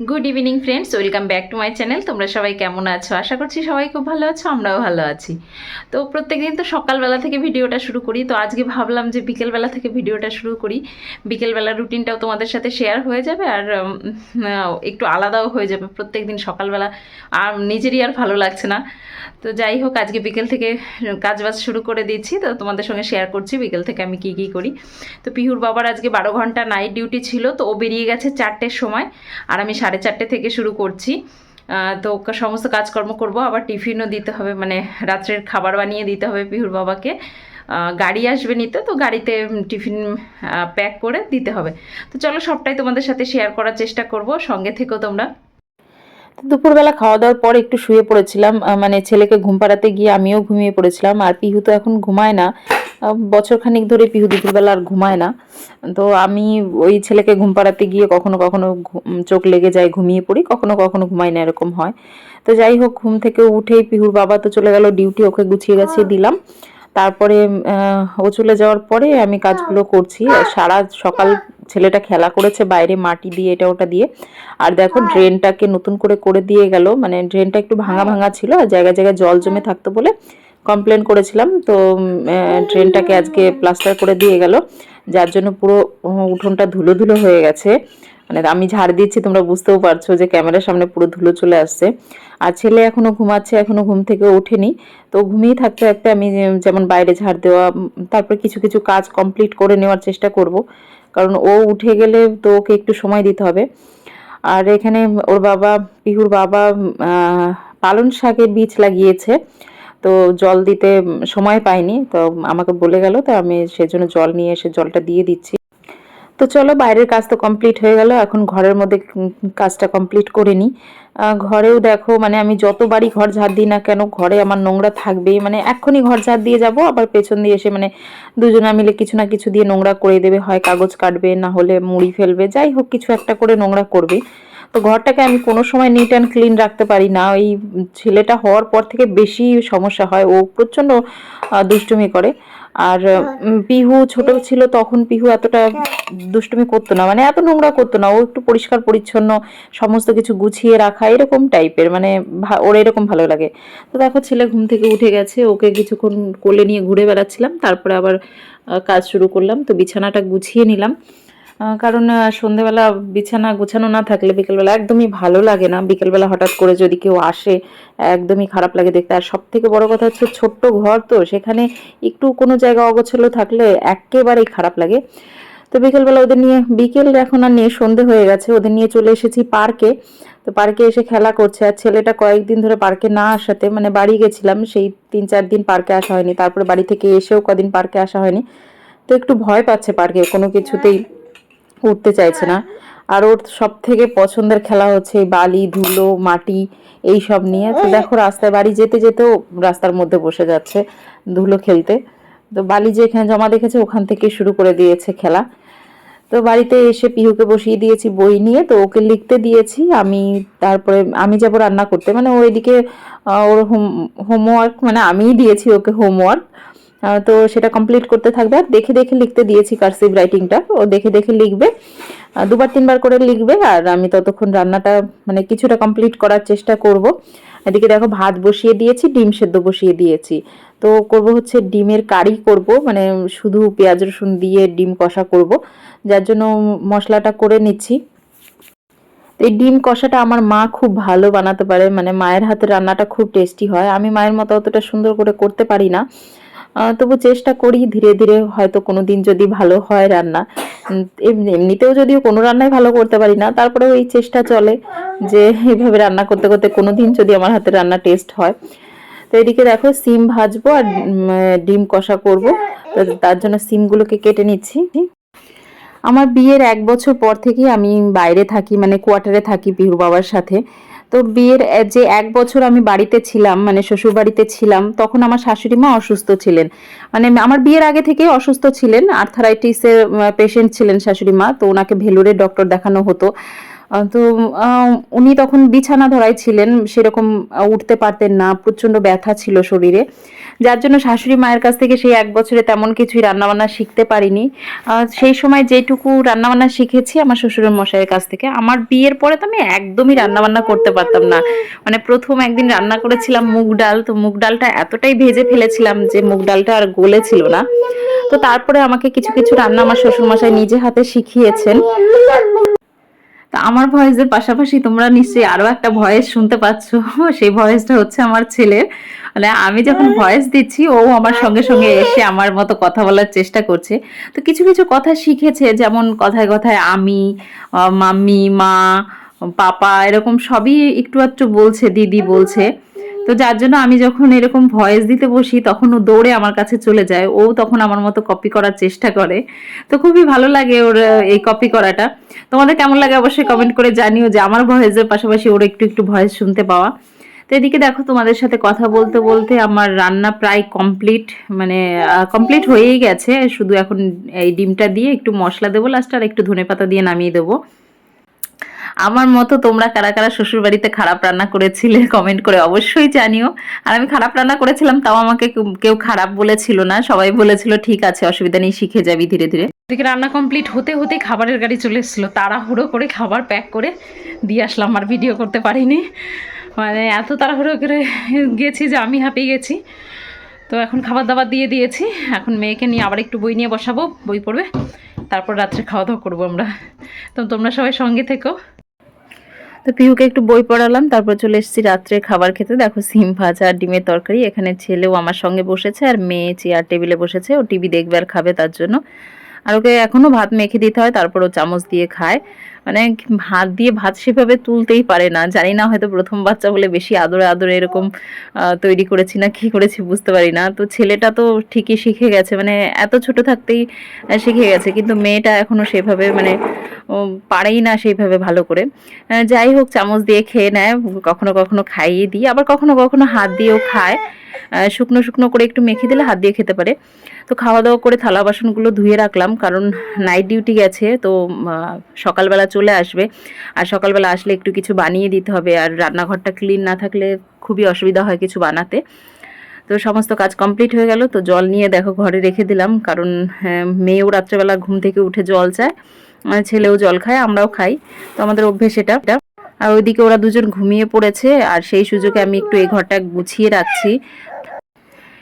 Good evening friends welcome back to my channel তোমরা সবাই কেমন আছো? আশা করছি সবাই খুব ভালো আছো, আমরাও ভালো আছি। তো প্রত্যেক দিন তো সকালবেলা থেকে ভিডিওটা শুরু করি। তো আজকে ভাবলাম যে বিকেলবেলা থেকে ভিডিওটা শুরু করি। বিকেলবেলা রুটিনটাও তোমাদের সাথে শেয়ার হয়ে যাবে আর একটু আলাদাও হয়ে যাবে। প্রত্যেক দিন সকালবেলা আর নিজেরই আর ভালো লাগছে না। তো যাই হোক, আজকে বিকেল থেকে কাজবাজ শুরু করে দিচ্ছি তো তোমাদের সঙ্গে শেয়ার করছি বিকেল থেকে আমি কী কী করি। তো পিহুর বাবার আজকে বারো ঘণ্টা নাইট ডিউটি ছিল। তো ও বেরিয়ে গেছে চারটের সময়। আর আমি সাড়ে চারটে থেকে শুরু করছি। তো সমস্ত কাজকর্ম করব, আবার টিফিনও দিতে হবে মানে রাত্রের খাবার বানিয়ে দিতে হবে পিহুর বাবাকে। গাড়ি আসবে নিতে, তো গাড়িতে টিফিন প্যাক করে দিতে হবে। তো চলো সবটাই তোমাদের সাথে শেয়ার করার চেষ্টা করব, সঙ্গে থেকেও তোমরা। দুপুরবেলা খাওয়া দাওয়ার পর একটু শুয়ে পড়েছিলাম মানে ছেলেকে ঘুম পাড়াতে গিয়ে আমিও ঘুমিয়ে পড়েছিলাম, আর পিহু তো এখন ঘুমায় না। বছরখানিক ধরে পিহু দুপুরবেলা আর ঘুমায় না। তো আমি ওই ছেলেকে ঘুম পাড়াতে গিয়ে কখনো কখনো চোখ লেগে যায় ঘুমিয়ে পড়ি কখনো কখনো ঘুমাই না এরকম হয়। তো যাই হোক ঘুম থেকে উঠেই পিহুর বাবা তো চলে গেল ডিউটি ওকে গুছিয়ে গাছিয়ে দিলাম। তারপরে ও চলে যাওয়ার পরে আমি কাজগুলো করছি। সারা সকাল ছেলেটা খেলা করেছে বাইরে মাটি দিয়ে এটা ওটা দিয়ে। আর দেখো ড্রেনটাকে নতুন করে করে দিয়ে গেল। মানে ড্রেনটা একটু ভাঙা ভাঙা ছিল আর জায়গায় জায়গায় জল জমে থাকতো বলে কমপ্লেন করেছিলাম তো ট্রেনটাকে আজকে প্লাস্টার করে দিয়ে গেল। যার জন্য পুরো উঠোনটা ধুলো ধুলো হয়ে গেছে। মানে আমি ঝাড় দিচ্ছি তোমরা বুঝতেও পারছ যে ক্যামেরার সামনে পুরো ধুলো চলে আসছে। আর ছেলে এখনও ঘুমাচ্ছে এখনও ঘুম থেকে ওঠেনি। তো ঘুমিয়ে থাকতে থাকতে আমি যেমন বাইরে ঝাড় দেওয়া তারপর কিছু কিছু কাজ কমপ্লিট করে নেওয়ার চেষ্টা করব। কারণ ও উঠে গেলে তো ওকে একটু সময় দিতে হবে। আর এখানে ওর বাবা পিহুর বাবা আহ, পালং শাকের বীজ লাগিয়েছে। তো জল দিতে সময় পাইনি, তো আমাকে বলে গেল তো আমি সেজন্য জল নিয়ে এসে জলটা দিয়ে দিচ্ছি। তো চলো বাইরের কাজ তো কমপ্লিট হয়ে গেল, এখন ঘরের মধ্যে কাজটা কমপ্লিট করে নিই। ঘরেও দেখো মানে আমি যতবারই ঘর ঝাড় দিই না কেন, ঘরে আমার নোংরা থাকবেই মানে এক্ষুনি ঘর ঝাড় দিয়ে যাব, আবার পেছন দিয়ে এসে মানে দুজনা মিলে কিছু না কিছু দিয়ে নোংরা করে দেবে, হয় কাগজ কাটবে, না হলে মুড়ি ফেলবে, যাই হোক, কিছু একটা করে নোংরা করবে। তো ঘরটাকে আমি কোনো সময় নিট অ্যান্ড ক্লিন রাখতে পারি না। ওই ছেলেটা হওয়ার পর থেকে বেশি সমস্যা হয়। ও প্রচণ্ড দুষ্টুমি করে। আর পিহু ছোট ছিল তখন পিহু এতটা দুষ্টুমি করতো না। মানে এত নোংরা করতো না। ও একটু পরিষ্কার পরিচ্ছন্ন সমস্ত কিছু গুছিয়ে রাখা এরকম টাইপের। মানে ওর এরকম ভালো লাগে। তো দেখো ছেলে ঘুম থেকে উঠে গেছে। ওকে কিছুক্ষণ কোলে নিয়ে ঘুরে বেড়াচ্ছিলাম। তারপরে আবার কাজ শুরু করলাম। তো বিছানাটা গুছিয়ে নিলাম। কারণ সন্ধেবেলা বিছানা গোছানো না থাকলে বিকেলবেলা একদমই ভালো লাগে না। বিকেলবেলা হঠাৎ করে যদি কেউ আসে, একদমই খারাপ লাগে দেখতে। আর সব থেকে বড় কথা হচ্ছে ছোট্ট ঘর তো, সেখানে একটু কোনো জায়গা অগোছালো থাকলে একেবারেই খারাপ লাগে। তো বিকেলবেলা ওদের নিয়ে, বিকেল এখন আর নিয়ে সন্ধে হয়ে গেছে। ওদের নিয়ে চলে এসেছি পার্কে। তো পার্কে এসে খেলা করছে। আর ছেলেটা কয়েকদিন ধরে পার্কে না আসাতে মানে বাড়ি গেছিলাম, সেই তিন চার দিন পার্কে আসা হয়নি। তারপরে বাড়ি থেকে এসেও কদিন পার্কে আসা হয়নি। তো একটু ভয় পাচ্ছে পার্কে, কোনো কিছুতেই উঠতে চাইছে না। আর ওর সব থেকে পছন্দের খেলা হচ্ছে বালি, ধুলো, মাটি এই সব নিয়ে। তো দেখো, রাস্তায় বাড়ি যেতে যেতেও রাস্তার মধ্যে বসে যাচ্ছে ধুলো খেলতে। তো বালি যে এখানে জমা দেখেছে ওখান থেকে শুরু করে দিয়েছে খেলা। তো বাড়িতে এসে পিহুকে বসিয়ে দিয়েছি বই নিয়ে। তো ওকে লিখতে দিয়েছি। আমি তারপরে আমি যাব রান্না করতে। মানে ও এদিকে ওর হোম, হোমওয়ার্ক মানে আমিই দিয়েছি ওকে হোমওয়ার্ক। তো সেটা কমপ্লিট করতে থাকবে। আর দেখে দেখে লিখতে দিয়েছি কার্সিভ রাইটিংটা ও দেখে দেখে লিখবে। দুবার তিনবার করে লিখবে। আর আমি ততক্ষণ রান্নাটা মানে কিছুটা কমপ্লিট করার চেষ্টা করব। এদিকে দেখো ভাত বসিয়ে দিয়েছি, ডিম সেদ্ধ বসিয়ে দিয়েছি। তো করব হচ্ছে ডিমের কারি করব। মানে শুধু পেঁয়াজ, রসুন দিয়ে ডিম কষা করব। যার জন্য মশলাটা করে নিচ্ছি। এই ডিম কষাটা আমার মা খুব ভালো বানাতে পারে। মানে মায়ের হাতে রান্নাটা খুব টেস্টি হয়। আমি মায়ের মতো অতটা সুন্দর করে করতে পারি না। তবু চেষ্টা করি ধীরে ধীরে হয়তো কোনো দিন যদি ভালো হয় রান্না। এমনি- এমনিতেও যদিও কোনো রান্নাই ভালো করতে পারি না, তারপরেও এই চেষ্টা চলে যে এইভাবে রান্না করতে করতে কোনো দিন যদি আমার হাতে রান্না টেস্ট হয়। তো এদিকে দেখো সিম ভাজবো আর ডিম কষা করব। তো তার জন্য সিমগুলোকে কেটে নিচ্ছি। আমার বিয়ের এক বছর পর থেকেই আমি বাইরে থাকি মানে কোয়ার্টারে থাকি পিহুর বাবার সাথে। তো বিয়ের যে এক বছর আমি বাড়িতে ছিলাম মানে শ্বশুর বাড়িতে ছিলাম, তখন আমার শাশুড়ি মা অসুস্থ ছিলেন। মানে আমার বিয়ের আগে থেকেই অসুস্থ ছিলেন। আর্থারাইটিসের পেশেন্ট ছিলেন শাশুড়ি মা, তো ওনাকে ভেলুরে ডক্টর দেখানো হতো। তো উনি তখন বিছানা ধরাই ছিলেন, সেরকম উঠতে পারতেন না, প্রচণ্ড ব্যথা ছিল শরীরে। যার জন্য শাশুড়ি মায়ের কাছ থেকে সেই এক বছরে তেমন কিছুই রান্নাবান্না শিখতে পারিনি। সেই সময় যেটুকু রান্নাবান্না শিখেছি আমার শ্বশুরের মশাইয়ের কাছ থেকে, আমার বিয়ের পরে তো আমি একদমই রান্নাবান্না করতে পারতাম না। মানে প্রথম একদিন রান্না করেছিলাম মুগ ডাল, তো মুগ ডালটা এতটাই ভেজে ফেলেছিলাম যে মুগ ডালটা আর গলে ছিল না। তো তারপরে আমাকে কিছু কিছু রান্না আমার শ্বশুরমশাই নিজে হাতে শিখিয়েছেন। তা আমার ভয়েসের পাশাপাশি তোমরা নিশ্চয়ই আরও একটা ভয়েস শুনতে পাচ্ছ। সেই ভয়েসটা হচ্ছে আমার ছেলের। মানে আমি যখন ভয়েস দিচ্ছি, ও আমার সঙ্গে সঙ্গে এসে আমার মতো কথা বলার চেষ্টা করছে। তো কিছু কিছু কথা শিখেছে, যেমন কথায় কথায় আমি মাম্মি, মা, পাপা, এরকম সবই একটু আধটু বলছে, দিদি বলছে। তো যার জন্য আমি যখন এরকম ভয়েস দিতে বসি, তখন ও দৌড়ে আমার কাছে চলে যায়। ও তখন আমার মতো কপি করার চেষ্টা করে। তো খুবই ভালো লাগে ওর এই কপি করাটা। তোমাদের কেমন লাগে অবশ্যই কমেন্ট করে জানিও যে আমার ভয়েসের পাশাপাশি ওর একটু একটু ভয়েস শুনতে পাওয়া। তো এদিকে দেখো তোমাদের সাথে কথা বলতে বলতে আমার রান্না প্রায় কমপ্লিট মানে কমপ্লিট হয়েই গেছে। শুধু এখন এই ডিমটা দিয়ে একটু মশলা দেবো লাস্ট আর একটু ধনেপাতা দিয়ে নামিয়ে দেবো। আমার মতো তোমরা কারা কারা শ্বশুর বাড়িতে খারাপ রান্না করেছিলে কমেন্ট করে অবশ্যই জানিও। আর আমি খারাপ রান্না করেছিলাম, তাও আমাকে কেউ- কেউ খারাপ বলেছিল না, সবাই বলেছিল, ঠিক আছে, অসুবিধা নেই, শিখে যাবি ধীরে ধীরে। এদিকে রান্না কমপ্লিট হতে হতে খাবারের গাড়ি চলে এসেছিল, তাড়াহুড়ো করে খাবার প্যাক করে দিয়ে আসলাম, আর ভিডিও করতে পারিনি। মানে এত তাড়াহুড়ো করে গেছি যে আমি হাঁপিয়ে গেছি। তো এখন খাবার দাবার দিয়ে দিয়েছি, এখন মেয়েকে নিয়ে আবার একটু বই নিয়ে বসাবো, বই পড়বে, তারপর রাত্রে খাওয়া দাওয়া করব আমরা। তো তোমরা সবাই সঙ্গে থেকো। তো পিহুকে একটু বই পড়ালাম, তারপর চলে এসেছি রাত্রে খাবার খেতে। দেখো সিম ভাজা আর ডিমের তরকারি, এখানে ছেলেও আমার সঙ্গে বসেছে আর মেয়ে চেয়ার টেবিলে বসেছে, ও টিভি দেখবে আর খাবে তার জন্য। আর ওকে এখনও ভাত মেখে দিতে হয়, তারপর ও চামচ দিয়ে খায়। মানে ভাত দিয়ে ভাত সেভাবে তুলতেই পারে না। জানি না হয়তো প্রথম বাচ্চা বলে বেশি আদরে আদরে এরকম তৈরি করেছি না কি করেছি বুঝতে পারি না। তো ছেলেটা তো ঠিকই শিখে গেছে মানে এত ছোট থাকতেই শিখে গেছে। কিন্তু মেয়েটা এখনও সেভাবে মানে পারেই না সেইভাবে ভালো করে। যাই হোক, চামচ দিয়ে খেয়ে নেয়, কখনো কখনো খাইয়ে দিই, আবার কখনো কখনো হাত দিয়েও খায়। শুকনো শুকনো করে একটু মেখে দিলে হাত দিয়ে খেতে পারে। তো খাওয়া দাওয়া করে থালা বাসনগুলো ধুয়ে রাখলাম, কারণ নাইট ডিউটি গেছে, তো সকালবেলা চলে আসবে। আর সকালবেলা আসলে একটু কিছু বানিয়ে দিতে হবে। আর রান্নাঘরটা ক্লিন না থাকলে খুবই অসুবিধা হয় কিছু বানাতে। তো সমস্ত কাজ কমপ্লিট হয়ে গেল। তো জল নিয়ে দেখো ঘরে রেখে দিলাম। কারণ হ্যাঁ, মেয়েও রাত্রেবেলা ঘুম থেকে উঠে জল চায়। ছেলেও জল খায় আমরাও খাই। তো আমাদের অভ্যেস এটা। আর ওইদিকে ওরা দুজন ঘুমিয়ে পড়েছে। আর সেই সুযোগে আমি একটু এই ঘরটা গুছিয়ে রাখছি।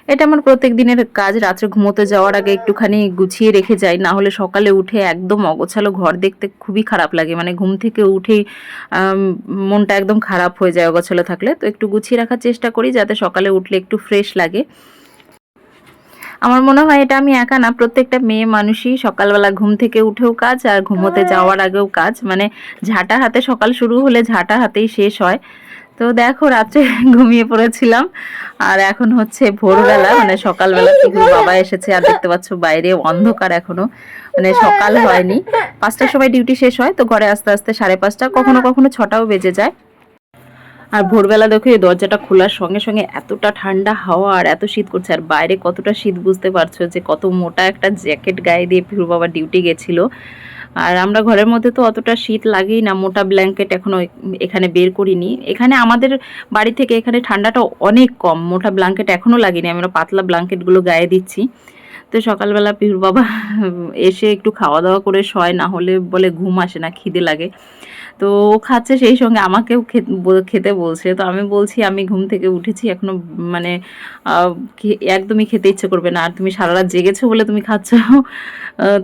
এটা আমার প্রত্যেক দিনের কাজ, রাত্রে ঘুমোতে যাওয়ার আগে একটুখানি গুছিয়ে রেখে যাই, না হলে সকালে উঠে একদম অগোছালো ঘর দেখতে খুবই খারাপ লাগে। মানে ঘুম থেকে উঠেই মনটা একদম খারাপ হয়ে যায় অগোছালো থাকলে। তো একটু গুছিয়ে রাখার চেষ্টা করি যাতে সকালে উঠলে একটু ফ্রেশ লাগে। আমার মনে হয় এটা আমি একা না, প্রত্যেকটা মেয়ে মানুষই সকালবেলা ঘুম থেকে উঠেও কাজ আর ঘুমোতে যাওয়ার আগেও কাজ। মানে ঝাঁটা হাতে সকাল শুরু হলে ঝাঁটা হাতেই শেষ হয়। তো দেখো, রাত্রে ঘুমিয়ে পড়েছিলাম। আর এখন হচ্ছে ভোরবেলা মানে সকালবেলা থেকে বাবা এসেছে, আর দেখতে পাচ্ছ বাইরে অন্ধকার এখনও। মানে সকাল হয়নি। পাঁচটার সময় ডিউটি শেষ হয়, তো ঘরে আস্তে আস্তে সাড়ে পাঁচটা, কখনো কখনো ছটাও বেজে যায়। আর ভোরবেলা দেখো, এই দরজাটা খোলার সঙ্গে সঙ্গে এতটা ঠান্ডা হাওয়া, আর এত শীত করছে, আর বাইরে কতটা শীত বুঝতে পারছ যে কত মোটা একটা জ্যাকেট গায়ে দিয়ে পিরু বাবা ডিউটি গেছিল। আর আমরা ঘরের মধ্যে তো অতটা শীত লাগেই না, মোটা ব্ল্যাঙ্কেট এখনও এখানে বের করিনি। এখানে আমাদের বাড়ি থেকে এখানে ঠান্ডাটা অনেক কম, মোটা ব্ল্যাঙ্কেট এখনও লাগেনি, আমরা পাতলা ব্ল্যাঙ্কেটগুলো গায়ে দিচ্ছি। তো সকালবেলা পিহুর বাবা এসে একটু খাওয়া দাওয়া করে শয়, না হলে বলে ঘুম আসে না, খিদে লাগে। তো ও খাচ্ছে সেই সঙ্গে আমাকেও খেতে বলছে। তো আমি বলছি, আমি ঘুম থেকে উঠেছি, এখনও মানে একদমই খেতে ইচ্ছে করবে না। আর তুমি সারা রাত জেগেছো বলে তুমি খাচ্ছ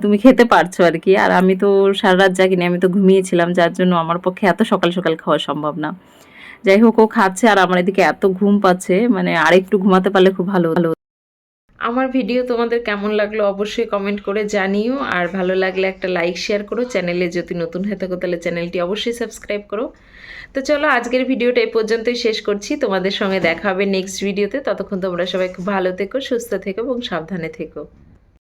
তুমি খেতে পারছ আর কি। আর আমি তো সারা রাত জাগিনি, আমি তো ঘুমিয়েছিলাম, যার জন্য আমার পক্ষে এত সকাল সকাল খাওয়া সম্ভব না। যাই হোক, ও খাচ্ছে আর আমার এদিকে এত ঘুম পাচ্ছে মানে আরেকটু ঘুমাতে পারলে খুব ভালো হতো। আমার ভিডিও তোমাদের কেমন লাগল অবশ্যই কমেন্ট করে জানিও। আর ভালো লাগলে একটা লাইক শেয়ার করো। চ্যানেলে যদি নতুন হয়ে থাকো, তাহলে চ্যানেলটি অবশ্যই সাবস্ক্রাইব করো। তো চলো, আজকের ভিডিওটা এই পর্যন্তই শেষ করছি। তোমাদের সঙ্গে দেখা হবে নেক্সট ভিডিওতে ততক্ষণ তোমরা সবাই খুব ভালো থেকো, সুস্থ থেকো এবং সাবধানে থেকো।